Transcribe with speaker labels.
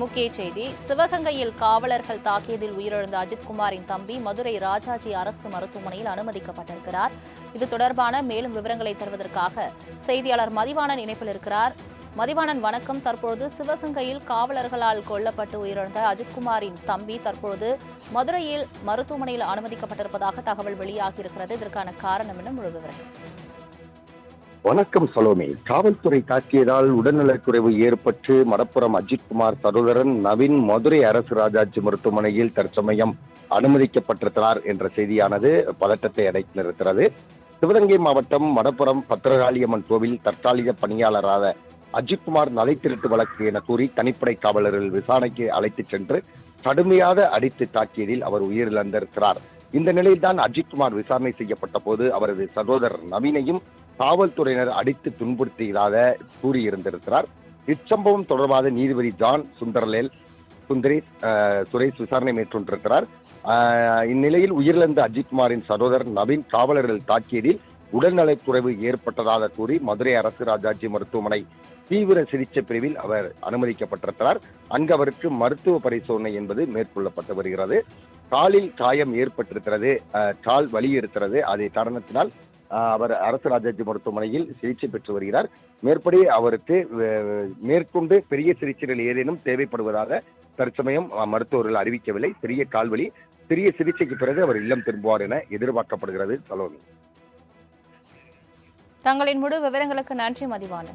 Speaker 1: முக்கிய செய்தி சிவகங்கையில் காவலர்கள் தாக்கியதில் உயிரிழந்த அஜித்குமாரின் தம்பி மதுரை ராஜாஜி அரசு மருத்துவமனையில் அனுமதிக்கப்பட்டிருக்கிறார். இது தொடர்பான மேலும் விவரங்களை தருவதற்காக செய்தியாளர் மதிவாணன் இணைப்பில் இருக்கிறார். மதிவாணன் வணக்கம். தற்பொழுது சிவகங்கையில் காவலர்களால் கொல்லப்பட்டு உயிரிழந்த அஜித்குமாரின் தம்பி தற்பொழுது மதுரையில் மருத்துவமனையில் அனுமதிக்கப்பட்டிருப்பதாக தகவல் வெளியாகியிருக்கிறது. இதற்கான காரணம் என்ன முழு விவரம்.
Speaker 2: வணக்கம் சலோமி. காவல்துறை தாக்கியதால் உடல்நலக்குறைவு ஏற்பட்டு மடப்புறம் அஜித்குமார் சரோதரன் நவீன் மதுரை அரசு ராஜாஜி மருத்துவமனையில் தற்சமயம் அனுமதிக்கப்பட்டிருக்கிறார் என்ற செய்தியானது பதட்டத்தை அடைத்து அடைத்திருக்கிறது சிவகங்கை மாவட்டம் மடப்புறம் பத்திரகாளியம்மன் கோவில் தற்காலிக பணியாளராக அஜித்குமார் நலை திருட்டு வழக்கு என கூறி தனிப்படை காவலர்கள் விசாரணைக்கு அழைத்துச் சென்று கடுமையாக அடித்து தாக்கியதில் அவர் உயிரிழந்திருக்கிறார். இந்த நிலையில்தான் அஜித்குமார் விசாரணை செய்யப்பட்ட போது அவரது சகோதரர் நவீனையும் காவல்துறையினர் அடித்து துன்புறுத்தியதாக கூறியிருந்திருக்கிறார். இச்சம்பவம் தொடர்பாக நீதிபதி ஜான் சுந்தரலேல் சுந்தரி சுரேஷ் விசாரணை மேற்கொண்டிருக்கிறார். இந்நிலையில் உயிரிழந்த அஜித்குமாரின் சகோதரர் நவீன் காவலர்கள் தாக்கியதில் உடல்நலக்குறைவு ஏற்பட்டதாக கூறி மதுரை அரசு ராஜாஜி மருத்துவமனை தீவிர சிகிச்சை பிரிவில் அவர் அனுமதிக்கப்பட்டிருக்கிறார். அங்கு அவருக்கு மருத்துவ பரிசோதனை என்பது மேற்கொள்ளப்பட்டு வருகிறது. காலில் காயம் ஏற்பட்டிருக்கிறது. கால் வலி இருக்கிறது. அதை காரணத்தினால் அவர் அரசு ராஜாஜி மருத்துவமனையில் சிகிச்சை பெற்று வருகிறார். மேற்படி அவருக்கு மேற்கொண்டு பெரிய சிகிச்சைகள் ஏதேனும் தேவைப்படுவதாக தற்சமயம் மருத்துவர்கள் அறிவிக்கவில்லை. பெரிய கால்வலி சிறிய சிகிச்சைக்கு பிறகு அவர் இல்லம் திரும்புவார் என எதிர்பார்க்கப்படுகிறது. சலோனி.
Speaker 1: தங்களின் முழு விவரங்களுக்கு நன்றி மதிவான